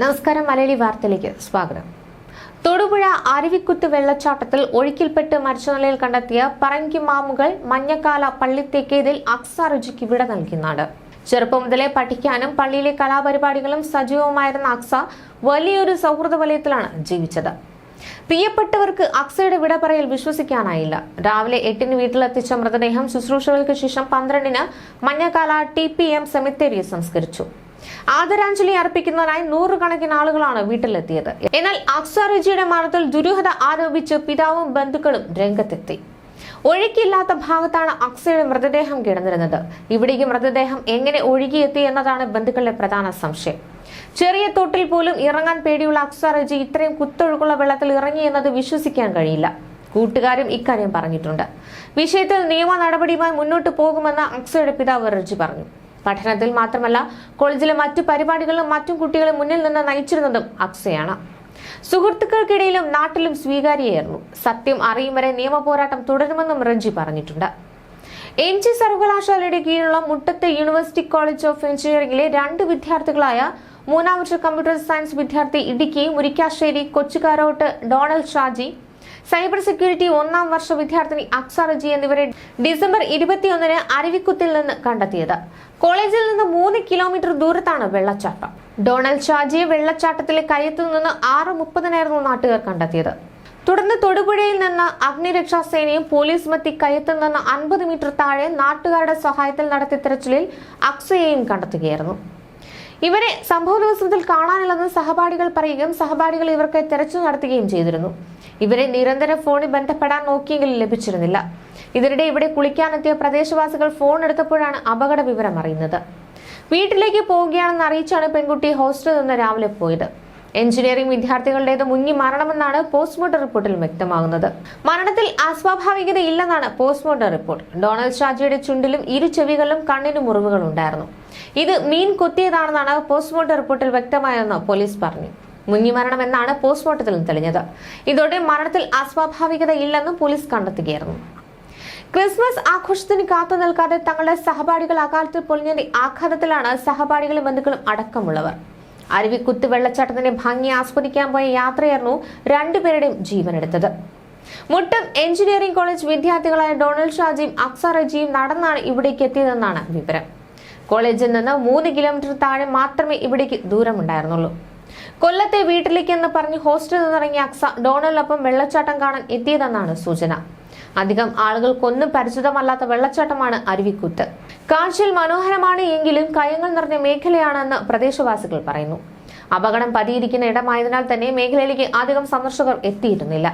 നമസ്കാരം മലയാളി വാർത്തയിലേക്ക് സ്വാഗതം. തൊടുപുഴ അരുവിക്കുത്ത് വെള്ളച്ചാട്ടത്തിൽ ഒഴുക്കിൽപ്പെട്ട് മരിച്ച നിലയിൽ കണ്ടെത്തിയ പറങ്കി മാമുകൾ മഞ്ഞക്കാല പള്ളിത്തേക്കേതിൽ അക്സ രുചിക്ക് വിട നൽകുന്നതാണ് ചെറുപ്പം മുതലേ പഠിക്കാനും പള്ളിയിലെ കലാപരിപാടികളും സജീവമായിരുന്ന അക്സ വലിയൊരു സൗഹൃദ വലയത്തിലാണ് ജീവിച്ചത്. പ്രിയപ്പെട്ടവർക്ക് അക്സയുടെ വിട പറയൽ വിശ്വസിക്കാനായില്ല. രാവിലെ എട്ടിന് വീട്ടിലെത്തിച്ച മൃതദേഹം ശുശ്രൂഷകൾക്ക് ശേഷം പന്ത്രണ്ടിന് മഞ്ഞക്കാല ടി പി എം സെമിത്തേരിയെ സംസ്കരിച്ചു. ആദരാഞ്ജലി അർപ്പിക്കുന്നതിനായി നൂറുകണക്കിന് ആളുകളാണ് വീട്ടിലെത്തിയത്. എന്നാൽ അക്സ റിജിയുടെ മരണത്തിൽ ദുരൂഹത ആരോപിച്ച് പിതാവും ബന്ധുക്കളും രംഗത്തെത്തി. ഒഴുക്കില്ലാത്ത ഭാഗത്താണ് അക്സയുടെ മൃതദേഹം കിടന്നിരുന്നത്. ഇവിടേക്ക് മൃതദേഹം എങ്ങനെ ഒഴുകിയെത്തി എന്നതാണ് ബന്ധുക്കളുടെ പ്രധാന സംശയം. ചെറിയ തൊട്ടിൽ പോലും ഇറങ്ങാൻ പേടിയുള്ള അക്സ റിജി ഇത്രയും കുത്തൊഴുക്കുള്ള വെള്ളത്തിൽ ഇറങ്ങി എന്നത് വിശ്വസിക്കാൻ കഴിയില്ല. കൂട്ടുകാരും ഇക്കാര്യം പറഞ്ഞിട്ടുണ്ട്. വിഷയത്തിൽ നിയമ നടപടിയുമായി മുന്നോട്ട് പോകുമെന്ന് അക്സയുടെ പിതാവ് റജി പറഞ്ഞു. പഠനത്തിൽ മാത്രമല്ല കോളേജിലെ മറ്റു പരിപാടികളിലും മറ്റും കുട്ടികളെ മുന്നിൽ നിന്ന് നയിച്ചിരുന്നതും അക്സയാണ്. സുഹൃത്തുക്കൾക്കിടയിലും നാട്ടിലും സ്വീകാര്യയായിരുന്നു. സത്യം അറിയും വരെ നിയമ പോരാട്ടം തുടരുമെന്നും റഞ്ജി പറഞ്ഞിട്ടുണ്ട്. എം ജി സർവകലാശാലയുടെ കീഴിലുള്ള മുട്ടത്തെ യൂണിവേഴ്സിറ്റി കോളേജ് ഓഫ് എഞ്ചിനീയറിംഗിലെ രണ്ട് വിദ്യാർത്ഥികളായ മൂന്നാം വർഷ കമ്പ്യൂട്ടർ സയൻസ് വിദ്യാർത്ഥി Idukki Murikkassery Kochukarottu Donald Shaji cyber security ഒന്നാം വർഷ വിദ്യാർത്ഥിനി അക്സ റജി എന്നിവരെ ഡിസംബർ ഇരുപത്തിയൊന്നിന് അരുവിക്കുത്തിൽ നിന്ന് കണ്ടെത്തിയത്. കോളേജിൽ നിന്ന് മൂന്ന് കിലോമീറ്റർ ദൂരത്താണ് വെള്ളച്ചാട്ടം. ഡൊണാൾഡ് ഷാജിയെ വെള്ളച്ചാട്ടത്തിലെ കയ്യത്തു നിന്ന് ആറ് മുപ്പതിനായിരുന്നു നാട്ടുകാർ കണ്ടെത്തിയത്. തുടർന്ന് തൊടുപുഴയിൽ നിന്ന് അഗ്നിരക്ഷാ സേനയും പോലീസും എത്തി കയ്യത്തു നിന്ന് അൻപത് മീറ്റർ താഴെ നാട്ടുകാരുടെ സഹായത്തിൽ നടത്തിയ തിരച്ചിലിൽ അക്സയെയും കണ്ടെത്തുകയായിരുന്നു. ഇവരെ സംഭവ ദിവസത്തിൽ കാണാനില്ലെന്ന് സഹപാഠികൾ പറയുകയും സഹപാഠികൾ ഇവർക്ക് തെരച്ചു നടത്തുകയും ചെയ്തിരുന്നു. ഇവരെ നിരന്തരം ഫോണിൽ ബന്ധപ്പെടാൻ നോക്കിയെങ്കിലും ലഭിച്ചിരുന്നില്ല. ഇതിനിടെ ഇവിടെ കുളിക്കാനെത്തിയ പ്രദേശവാസികൾ ഫോൺ എടുത്തപ്പോഴാണ് അപകട വിവരം അറിയുന്നത്. വീട്ടിലേക്ക് പോവുകയാണെന്ന് അറിയിച്ചാണ് പെൺകുട്ടി ഹോസ്റ്റലിൽ നിന്ന് രാവിലെ പോയത്. എഞ്ചിനീയറിംഗ് വിദ്യാർത്ഥികളുടേത് മുങ്ങി മരണമെന്നാണ് പോസ്റ്റ്മോർട്ടം റിപ്പോർട്ടിൽ വ്യക്തമാകുന്നത്. മരണത്തിൽ അസ്വാഭാവികത ഇല്ലെന്നാണ് പോസ്റ്റ്മോർട്ടം റിപ്പോർട്ട്. ഡൊണാൾഡ് ഷാജിയുടെ ചുണ്ടിലും ഇരു ചെവികളിലും കണ്ണിന് മുറിവുകൾ ഉണ്ടായിരുന്നു. ഇത് മീൻ കൊത്തിയതാണെന്നാണ് പോസ്റ്റ്മോർട്ടം റിപ്പോർട്ടിൽ വ്യക്തമായെന്ന് പോലീസ് പറഞ്ഞു. മുങ്ങിമരണം എന്നാണ് പോസ്റ്റ്മോർട്ടത്തിൽ തെളിഞ്ഞത്. ഇതോടെ മരണത്തിൽ അസ്വാഭാവികത ഇല്ലെന്ന് പോലീസ് കണ്ടെത്തുകയായിരുന്നു. ക്രിസ്മസ് ആഘോഷത്തിന് കാത്തു നിൽക്കാതെ തങ്ങളുടെ സഹപാഠികൾ അകാലത്തിൽ പൊളിഞ്ഞതിന്റെ ആഘാതത്തിലാണ് സഹപാഠികളും ബന്ധുക്കളും അടക്കമുള്ളവർ. അരുവിക്കുത്ത് വെള്ളച്ചാട്ടത്തിന്റെ ഭംഗി ആസ്വദിക്കാൻ പോയ യാത്രയായിരുന്നു രണ്ടുപേരുടെയും ജീവനെടുത്തത്. മുട്ടം എഞ്ചിനീയറിംഗ് കോളേജ് വിദ്യാർത്ഥികളായ ഡൊണാൾഡ് ഷാജിയും അക്സ റജിയും നടന്നാണ് ഇവിടേക്ക് എത്തിയതെന്നാണ് വിവരം. കോളേജിൽ നിന്ന് മൂന്ന് കിലോമീറ്റർ താഴെ മാത്രമേ ഇവിടേക്ക് ദൂരമുണ്ടായിരുന്നുള്ളൂ. കൊല്ലത്തെ വീട്ടിലേക്ക് എന്ന് പറഞ്ഞ് ഹോസ്റ്റലിൽ നിന്നിറങ്ങിയ അക്സ ഡോണലിനൊപ്പം വെള്ളച്ചാട്ടം കാണാൻ എത്തിയതെന്നാണ് സൂചന. അധികം ആളുകൾക്കൊന്നും പരിചിതമല്ലാത്ത വെള്ളച്ചാട്ടമാണ് അരുവിക്കൂത്ത്. കാഴ്ചയിൽ മനോഹരമാണ് എങ്കിലും കയങ്ങൾ നിറഞ്ഞ മേഖലയാണെന്ന് പ്രദേശവാസികൾ പറയുന്നു. അപകടം പതിയിരിക്കുന്ന ഇടമായതിനാൽ തന്നെ മേഖലയിലേക്ക് അധികം സന്ദർശകർ എത്തിയിരുന്നില്ല.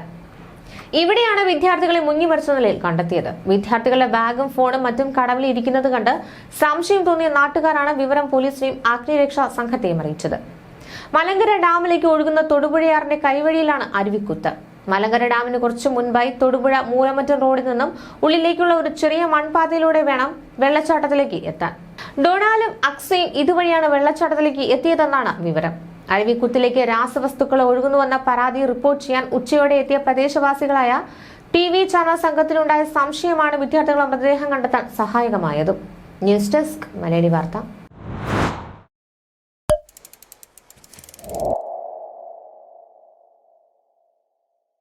ഇവിടെയാണ് വിദ്യാർത്ഥികളെ മുങ്ങിമറിച്ച നിലയിൽ കണ്ടെത്തിയത്. വിദ്യാർത്ഥികളുടെ ബാഗും ഫോണും മറ്റും കടവിൽ ഇരിക്കുന്നത് കണ്ട് സംശയം തോന്നിയ നാട്ടുകാരാണ് വിവരം പോലീസിനെയും അഗ്നിരക്ഷാ സംഘത്തെയും അറിയിച്ചത്. മലങ്കര ഡാമിലേക്ക് ഒഴുകുന്ന തൊടുപുഴയാറിന്റെ കൈവഴിയിലാണ് അരുവിക്കുത്ത്. മലങ്കര ഡാമിന് കുറച്ചു മുൻപായി തൊടുപുഴ മൂലമറ്റം റോഡിൽ നിന്നും ഉള്ളിലേക്കുള്ള ഒരു ചെറിയ മൺപാതയിലൂടെ വേണം വെള്ളച്ചാട്ടത്തിലേക്ക് എത്താൻ. ഡൊണാലും അക്സയും ഇതുവഴിയാണ് വെള്ളച്ചാട്ടത്തിലേക്ക് എത്തിയതെന്നാണ് വിവരം. അരുവിക്കുത്തിലേക്ക് രാസവസ്തുക്കൾ ഒഴുകുന്നുവെന്ന പരാതി റിപ്പോർട്ട് ചെയ്യാൻ ഉച്ചയോടെ എത്തിയ പ്രദേശവാസികളായ ടി വി ചാനൽ സംഘത്തിനുണ്ടായ സംശയമാണ് വിദ്യാർത്ഥികളുടെ മൃതദേഹം കണ്ടെത്താൻ സഹായകമായതും. ന്യൂസ് ഡെസ്ക് മലയാളി വാർത്ത.